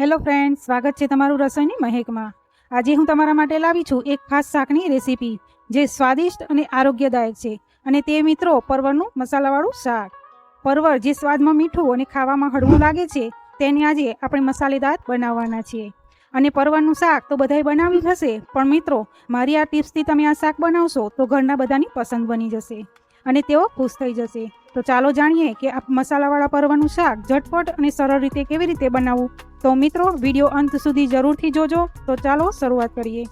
Hello friend સ્વાગત છે તમારું રસોઈની મહેકમાં. આજે હું તમારા માટે લાવી છું એક ખાસ શાકની રેસીપી, જે સ્વાદિષ્ટ અને આરોગ્યદાયક છે. અને તે મિત્રો, પરવળનું મસાલાવાળું શાક. પરવળ જે સ્વાદમાં મીઠું અને ખાવામાં હળવું લાગે છે, તેને આજે આપણે મસાલેદાર બનાવવાના છીએ. અને પરવળનું શાક તો બધાએ બનાવ્યું હશે, પણ મિત્રો, મારી આ ટિપ્સથી તમે આ શાક બનાવશો તો ઘરના બધાની પસંદ બની જશે. અને તેઓ ખુશ થઈ જશે. તો ચાલો જાણીએ કે આ મસાલાવાળા પરવળનું શાક ઝટપટ અને સરળ રીતે કેવી રીતે બનાવવું? તો મિત્રો વીડિયો અંત સુધી જરૂરથી જોજો. તો ચાલો શરૂઆત કરીએ.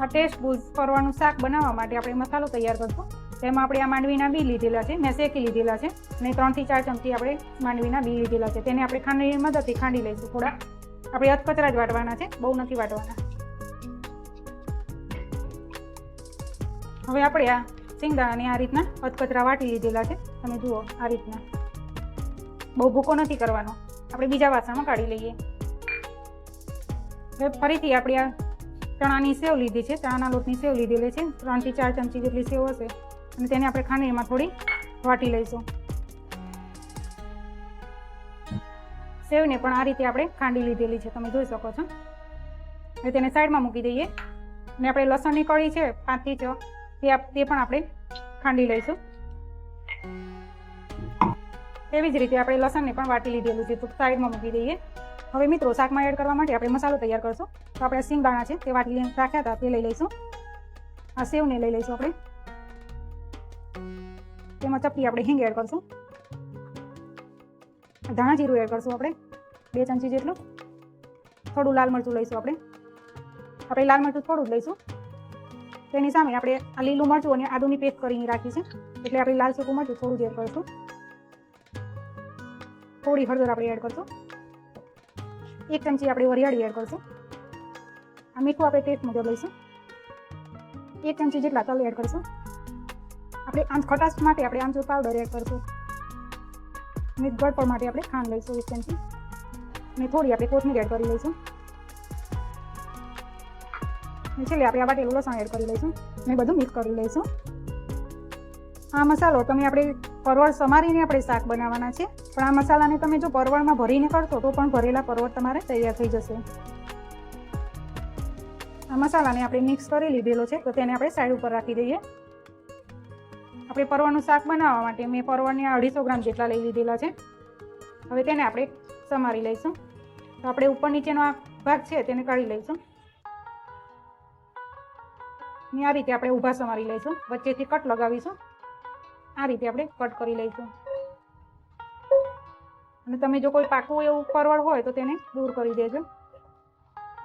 આ ટેસ્ટ બુઝ કરવાનું શાક બનાવવા માટે આપણે મસાલો તૈયાર કરશું. તેમાં આપણે આ માંડવીના બી લીધેલા છે, મેં શેકી લીધેલા છે અને ત્રણથી ચાર ચમચી આપણે માંડવીના બી લીધેલા છે. તેને આપણે ખાંડની મદદથી ખાંડી લઈશું થોડા. આપણે અધકચરા જ વાટવાના છે, બહુ નથી વાટવાના. હવે આપણે આ સિંગદાણાને આ રીતના અધકચરા વાટી લીધેલા છે. તમે જુઓ આ રીતના. બહુ ભૂકો નથી કરવાનો. આપણે બીજા વાસણમાં કાઢી લઈએ. હવે ફરીથી આપણે આ ચણાની સેવ લીધી છે. ચણાના લોટની સેવ લીધેલી છે. ત્રણથી ચાર ચમચી જેટલી સેવ હશે. અને તેને આપણે ખાંડીમાં થોડી વાટી લઈશું. સેવને પણ આ રીતે આપણે ખાંડી લીધેલી છે. તમે જોઈ શકો છો. હવે તેને સાઈડમાં મૂકી દઈએ. અને આપણે લસણની કળી છે, પાંચથી છ. તે તે પણ આપણે ખાંડી લઈશું. એવી જ રીતે આપણે લસણને પણ વાટી લીધેલું છે, તો સાઈડમાં મૂકી દઈએ. હવે મિત્રો, શાકમાં એડ કરવા માટે આપણે મસાલો તૈયાર કરશું. તો આપણે સિંગદાણા છે, તે વાટી રાખ્યા હતા, તે લઈ લઈશું. આ સેવને લઈ લઈશું આપણે. તેમાં ચપટી આપણે હિંગ એડ કરશું. ધાણા જીરું એડ કરશું આપણે, બે ચમચી જેટલું. થોડું લાલ મરચું લઈશું આપણે. આપણે લાલ મરચું થોડું જ લઈશું. તેની સામે આપણે આ લીલું મરચું અને આદુની પેસ્ટ કરીને રાખી છે. એટલે આપણે લાલ સૂકું મરચું થોડું એડ કરશું. થોડી હળદર આપણે એડ કરશું. એક ચમચી આપણે વરિયાળી એડ કરશું. આ મીઠું આપણે ટેસ્ટ મુજબ લઈશું. એક ચમચી જેટલા તલ એડ કરશું. આપણે આમ ખટાશ માટે આપણે આમચૂર પાવડર એડ કરશું. અને ગળપણ માટે આપણે ખાંડ લઈશું એક ચમચી. અને થોડી આપણે કોથમીર એડ કરી લઈશું. છેલ્લે આપણે આ વાટેલું લસણ એડ કરી લઈશું અને બધું મિક્સ કરી લઈશું. આ મસાલો તમે આપણે પરવળ સમારીને આપણે શાક બનાવવાના છે. પણ આ મસાલાને તમે જો પરવળમાં ભરીને કરશો તો પણ ભરેલા પરવળ તમારે તૈયાર થઈ જશે. આ મસાલાને આપણે મિક્સ કરી લીધેલો છે, તો તેને આપણે સાઈડ ઉપર રાખી દઈએ. આપણે પરવળનું શાક બનાવવા માટે મેં પરવળને અઢીસો ગ્રામ જેટલા લઈ લીધેલા છે. હવે તેને આપણે સમારી લઈશું. તો આપણે ઉપર નીચેનો આ ભાગ છે, તેને કાઢી લઈશું. ને આ રીતે આપણે ઊભા સમારી લઈશું. વચ્ચેથી કટ લગાવીશું. આ રીતે આપણે કટ કરી લઈશું. અને તમે જો કોઈ પાકું એવું પરવળ હોય તો તેને દૂર કરી દેજો.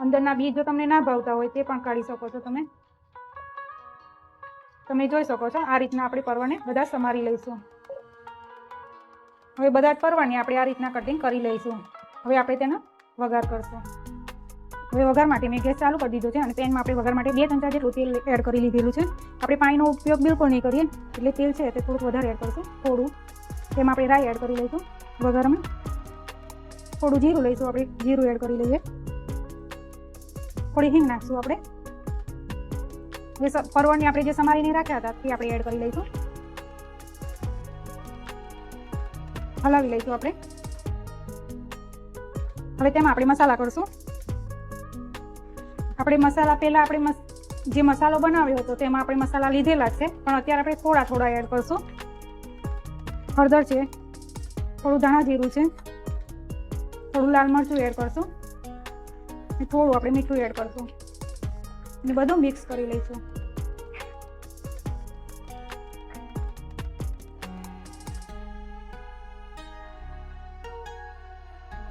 અંદરના બીજ જો તમને ના ભાવતા હોય તે પણ કાઢી શકો છો તમે. તમે જોઈ શકો છો આ રીતના આપણે પરવાને બધા સમારી લઈશું. હવે બધા જ પરવાને આપણે આ રીતના કટિંગ કરી લઈશું. હવે આપણે તેનો વઘાર કરશું. હવે વઘાર માટે મેં ગેસ ચાલુ કરી દીધો છે અને પેનમાં આપણે વઘાર માટે બે ચમચા જેટલું તેલ એડ કરી લીધેલું છે. આપણે પાણીનો ઉપયોગ બિલકુલ નહીં કરીએ, એટલે તેલ છે તે થોડુંક વધારે એડ કરશું, થોડું. તેમાં આપણે રાઈ એડ કરી લઈશું વઘારમાં. થોડું જીરું લઈશું, આપણે જીરું એડ કરી લઈએ. થોડી હિંગ નાખશું આપણે. જે પરવળને આપણે જે સમારીને રાખ્યા હતા તે આપણે એડ કરી લઈશું. હલાવી લઈશું આપણે. હવે તેમાં આપણે મસાલા કરશું. આપણે મસાલા પહેલાં આપણે જે મસાલો બનાવ્યો હતો તેમાં આપણે મસાલા લીધેલા છે. પણ અત્યારે આપણે થોડા થોડા એડ કરશું. હળદર છે, થોડું ધાણા જીરું છે, થોડું લાલ મરચું એડ કરશું. અને થોડું આપણે મીઠું એડ કરશું. અને બધું મિક્સ કરી લઈશું.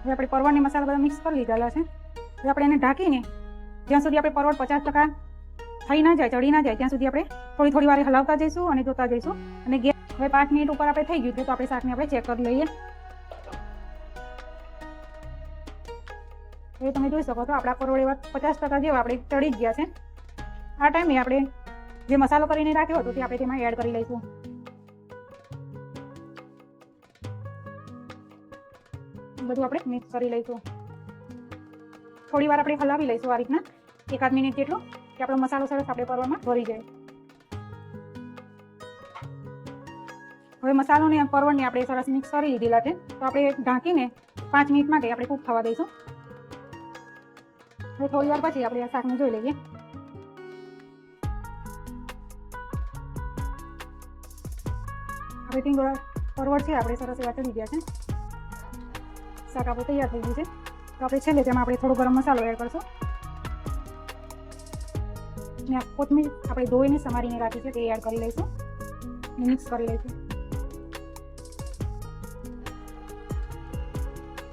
હવે આપણે પરવળની મસાલા બધા મિક્સ કરી લીધેલા છે. હવે આપણે એને ઢાંકીને જ્યાં સુધી આપણે પરવળ પચાસ ટકા થઈ ના જાય, ચડી ના જાય, ત્યાં સુધી આપણે થોડી થોડી વાર હલાવતા જઈશું અને જોતા જઈશું. અને ગેસ હવે પાંચ મિનિટ ઉપર આપણે થઈ ગયું છે, તો આપણે શાકને આપણે ચેક કરી લઈએ. એ તમે જોઈ શકો છો, આપણા પરવળ એવા પચાસ ટકા જેવા આપણે ચડી ગયા છે. આ ટાઈમે આપણે જે મસાલો કરીને રાખ્યો હતો, તે આપણે તેમાં એડ કરી લઈશું. બધું આપણે મિક્સ કરી લઈશું. થોડી વાર આપણે હલાવી લઈશું આ રીતના. એકાદ મિનિટ જેટલું, કે આપણો મસાલો સરસ આપણે પરવળમાં ભરી જાય. હવે મસાલો ને પરવળને આપણે સરસ મિક્સ કરી લીધેલા છે. તો આપણે ઢાંકીને પાંચ મિનિટ માટે આપણે કૂક થવા દઈશું. હવે થોડી વાર પછી આપણે આ શાકને જોઈ લઈએ. હવે ટીંગોળા પરવળ છે, આપણે સરસ એવા ચડી ગયા છે. શાક આપણે તૈયાર થઈ ગયું છે. તો આપણે છેલ્લે તેમાં આપણે થોડો ગરમ મસાલો એડ કરશું. ને આ કોથમીર આપણે ધોઈને સમારીને રાખી છે તે કરી લઈશું. મિક્સ કરી લઈશું.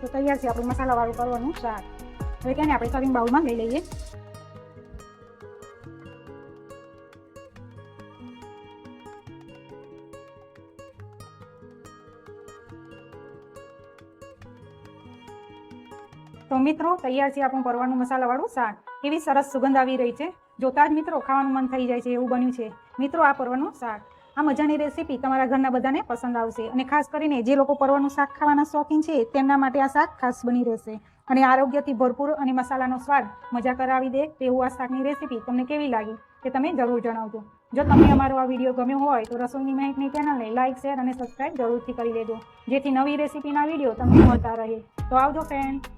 તો તૈયાર છે આપણું મસાલાવાળું કરવાનું શાક. હવે તેને આપણે સર્વિંગ બાઉલમાં લઈ લઈએ. તો મિત્રો, તૈયાર છે આપણું પરવાનું મસાલાવાળું શાક. એવી સરસ સુગંધ આવી રહી છે. જોતા જ મિત્રો ખાવાનું મન થઈ જાય છે એવું બન્યું છે. મિત્રો, આ પરવાનું શાક. આ મજાની રેસીપી તમારા ઘરના બધાને પસંદ આવશે અને ખાસ કરીને જે લોકો પરવાનું શાક ખાવાના શોખીન છે, તેમના માટે આ શાક ખાસ બની રહેશે. અને આરોગ્યથી ભરપૂર અને મસાલાનો સ્વાદ મજા કરાવી દે તેવું આ શાકની રેસીપી તમને કેવી લાગી તે તમે જરૂર જણાવજો. જો તમને અમારો આ વીડિયો ગમ્યો હોય તો રસોઈની માહિતીની ચેનલને લાઇક શેર અને સબસ્ક્રાઇબ જરૂરથી કરી લેજો જેથી નવી રેસીપીના વીડિયો તમને મળતા રહે. તો આવજો ફ્રેન્ડ